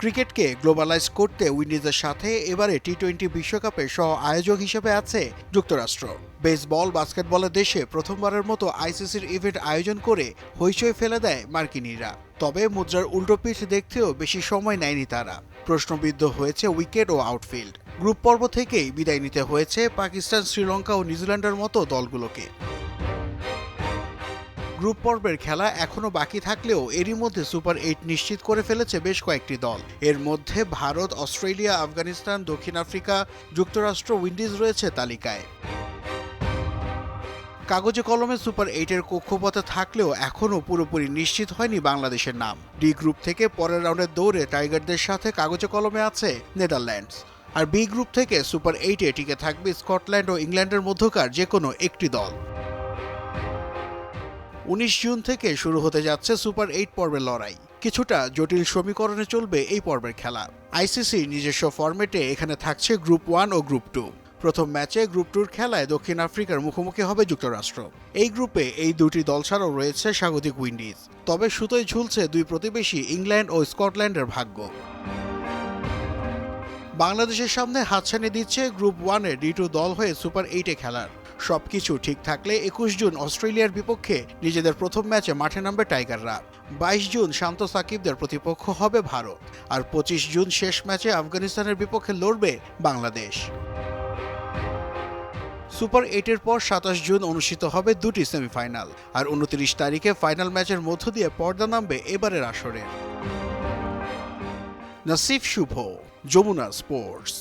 ক্রিকেটকে গ্লোবালাইজ করতে উইন্ডিজের সাথে এবারে টি টোয়েন্টি বিশ্বকাপের সহ আয়োজক হিসেবে আছে যুক্তরাষ্ট্র। বেসবল, বাস্কেটবলের দেশে প্রথমবারের মতো আইসিসির ইভেন্ট আয়োজন করে হইচই ফেলে দেয় মার্কিনীরা। তবে মুদ্রার উল্টোপিঠ দেখতেও বেশি সময় নেয়নি তারা। প্রশ্নবিদ্ধ হয়েছে উইকেট ও আউটফিল্ড। গ্রুপ পর্ব থেকেই বিদায় নিতে হয়েছে পাকিস্তান, শ্রীলঙ্কা ও নিউজিল্যান্ডের মতো দলগুলোকে। গ্রুপ পর্বের খেলা এখনও বাকি থাকলেও এরই মধ্যে সুপার এইট নিশ্চিত করে ফেলেছে বেশ কয়েকটি দল। এর মধ্যে ভারত, অস্ট্রেলিয়া, আফগানিস্তান, দক্ষিণ আফ্রিকা, যুক্তরাষ্ট্র, উইন্ডিজ রয়েছে তালিকায়। কাগজে কলমে সুপার এইটের কক্ষপথে থাকলেও এখনও পুরোপুরি নিশ্চিত হয়নি বাংলাদেশের নাম। ডি গ্রুপ থেকে পরের রাউন্ডের দৌড়ে টাইগারদের সাথে কাগজে কলমে আছে নেদারল্যান্ডস। আর বি গ্রুপ থেকে সুপার এইটে টিকে থাকবে স্কটল্যান্ড ও ইংল্যান্ডের মধ্যকার যে কোনো একটি দল। উনিশ জুন থেকে শুরু হতে যাচ্ছে সুপার এইট পর্বের লড়াই। কিছুটা জটিল সমীকরণে চলবে এই পর্বের খেলা। আইসিসি নিজস্ব ফরম্যাটে এখানে থাকছে গ্রুপ ওয়ান ও গ্রুপ টু। প্রথম ম্যাচে গ্রুপ টুর খেলায় দক্ষিণ আফ্রিকার মুখোমুখি হবে যুক্তরাষ্ট্র। এই গ্রুপে এই দুটি দল ছাড়াও রয়েছে স্বাগতিক উইন্ডিজ। তবে সুতোয় ঝুলছে দুই প্রতিবেশী ইংল্যান্ড ও স্কটল্যান্ডের ভাগ্য। বাংলাদেশের সামনে হাতছানি দিচ্ছে গ্রুপ ওয়ানে ডি টু দল হয়ে সুপার এইটে খেলার। সবকিছু ঠিক থাকলে একুশ জুন অস্ট্রেলিয়ার বিপক্ষে নিজেদের প্রথম ম্যাচে মাঠে নামবে টাইগাররা। বাইশ জুন শান্ত সাকিবদের প্রতিপক্ষ হবে ভারত। আর পঁচিশ জুন শেষ ম্যাচে আফগানিস্তানের বিপক্ষে লড়বে বাংলাদেশ। সুপার এইটের পর সাতাশ জুন অনুষ্ঠিত হবে দুটি সেমিফাইনাল। আর উনত্রিশ তারিখে ফাইনাল ম্যাচের মধ্য দিয়ে পর্দা নামবে এবারের আসরে নাসিফ শুভ, যমুনা স্পোর্টস।